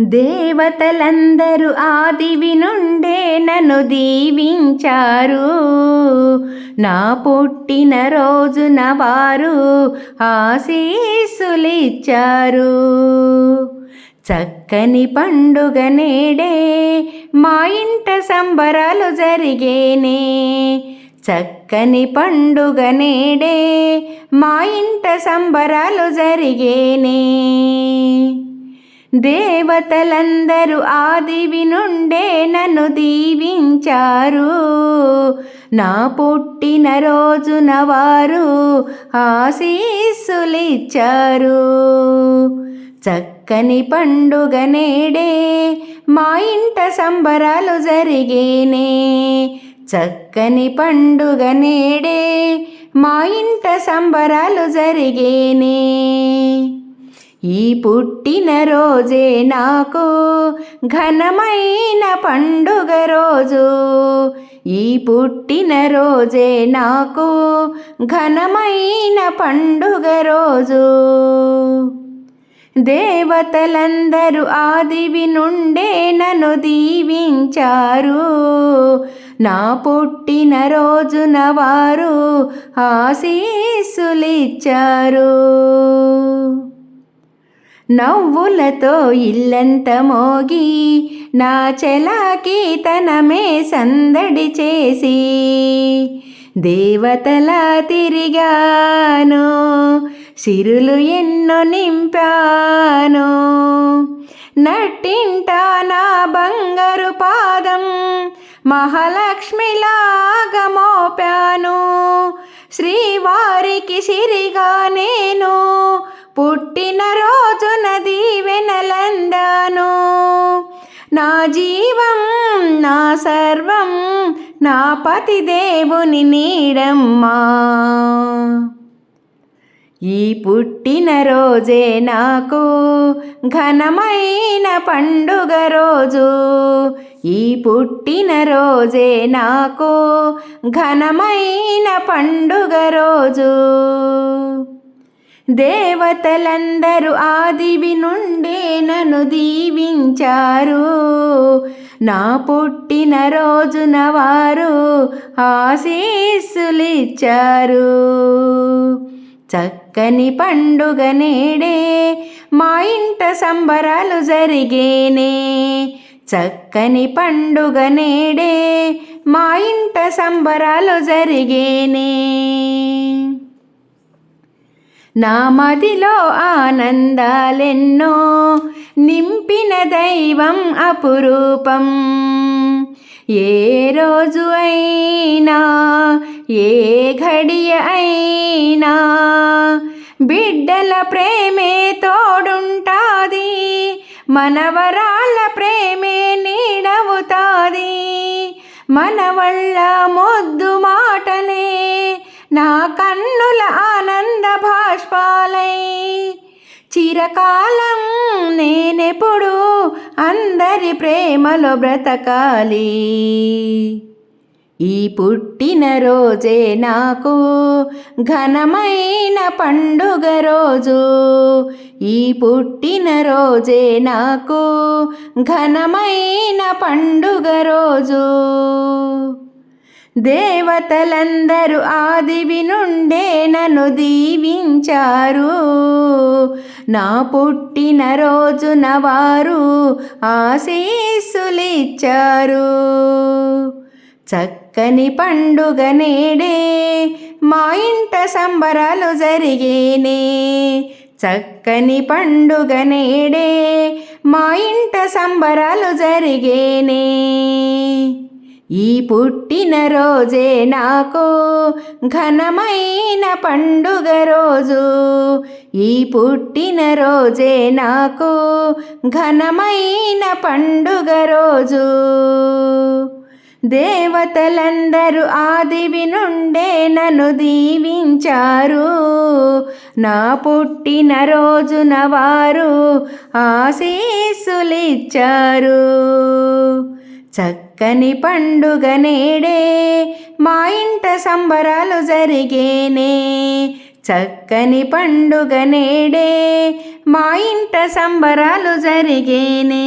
దేవతలందరూ ఆదివి నుండే నన్ను దీవించారు. నా పుట్టిన రోజున వారు ఆశీస్సులిచ్చారు. చక్కని పండుగ నేడే మా ఇంట సంబరాలు జరిగేనే. చక్కని పండుగ నేడే మా ఇంట సంబరాలు జరిగేనే. దేవతలందరూ ఆదివి నుండే నన్ను దీవించారు. నా పుట్టిన రోజున వారు ఆశీస్సులిచ్చారు. చక్కని పండుగ నేడే మా ఇంట సంబరాలు జరిగేనే. చక్కని పండుగ నేడే మా ఇంట సంబరాలు జరిగేనే. ఈ పుట్టిన రోజే నాకు ఘనమైన పండుగ రోజు. ఈ పుట్టిన రోజే నాకు ఘనమైన పండుగ రోజు. దేవతలందరూ ఆదివి నుండే నన్ను దీవించారు. నా పుట్టిన రోజున వారు ఆశీస్సులిచ్చారు. నవ్వులతో ఇల్లంత మోగి నా చెలాకి తనమే సందడి చేసి దేవతలా తిరిగాను సిరులు ఎన్నో నింపాను. నట్టింట నా బంగారు పాదం మహాలక్ష్మిలాగా మోపాను. శ్రీవారికి సిరిగా నేను పుట్టిన రోజున దీవెనలందాను. నా జీవం నా సర్వం నా పతి దేవుని నీడమ్మా. ఈ పుట్టిన రోజే నాకు ఘనమైన పండుగ రోజు. ఈ పుట్టిన రోజే నాకు ఘనమైన పండుగ రోజు. దేవతలందరూ ఆదివి నుండే నన్ను దీవించారు. నా పుట్టిన రోజున వారు ఆశీస్సులిచ్చారు. చక్కని పండుగ నేడే మా ఇంట సంబరాలు జరిగేనే. చక్కని పండుగ నేడే మా ఇంట సంబరాలు జరిగేనే. నా మదిలో ఆనందాలెన్నో నింపిన దైవం అపురూపం. ఏ రోజు అయినా ఏ ఘడియ అయినా బిడ్డల ప్రేమే తోడుంటాది మనవరాళ్ళ ప్రేమే నీడవుతాది. మనవళ్ళ మొద్దు మాటలే నా కన్నుల భాష్పాలై చిరకాలం నేనెప్పుడు అందరి ప్రేమలో బ్రతకాలి. ఈ పుట్టిన రోజే నాకు ఘనమైన పండుగ రోజు. ఈ పుట్టిన రోజే నాకు ఘనమైన పండుగ రోజు. దేవతలందరూ ఆదివి నుండే నన్ను దీవించారు. నా పుట్టిన రోజున వారు ఆశీస్సులిచ్చారు. చక్కని పండుగ నేడే మా ఇంట సంబరాలు జరిగేనే. చక్కని పండుగ నేడే మా ఇంట సంబరాలు జరిగేనే. ఈ పుట్టిన రోజే నాకు ఘనమైన పండుగ రోజు. ఈ పుట్టిన రోజే నాకు ఘనమైన పండుగ రోజు. దేవతలందరూ ఆదివి నుండే నన్ను దీవించారు. నా పుట్టిన రోజున వారు ఆశీస్సులిచ్చారు. చక్కని పండుగ నేడే మా ఇంట సంబరాలు జరిగేనే. చక్కని పండుగ నేడే మా ఇంట సంబరాలు జరిగేనే.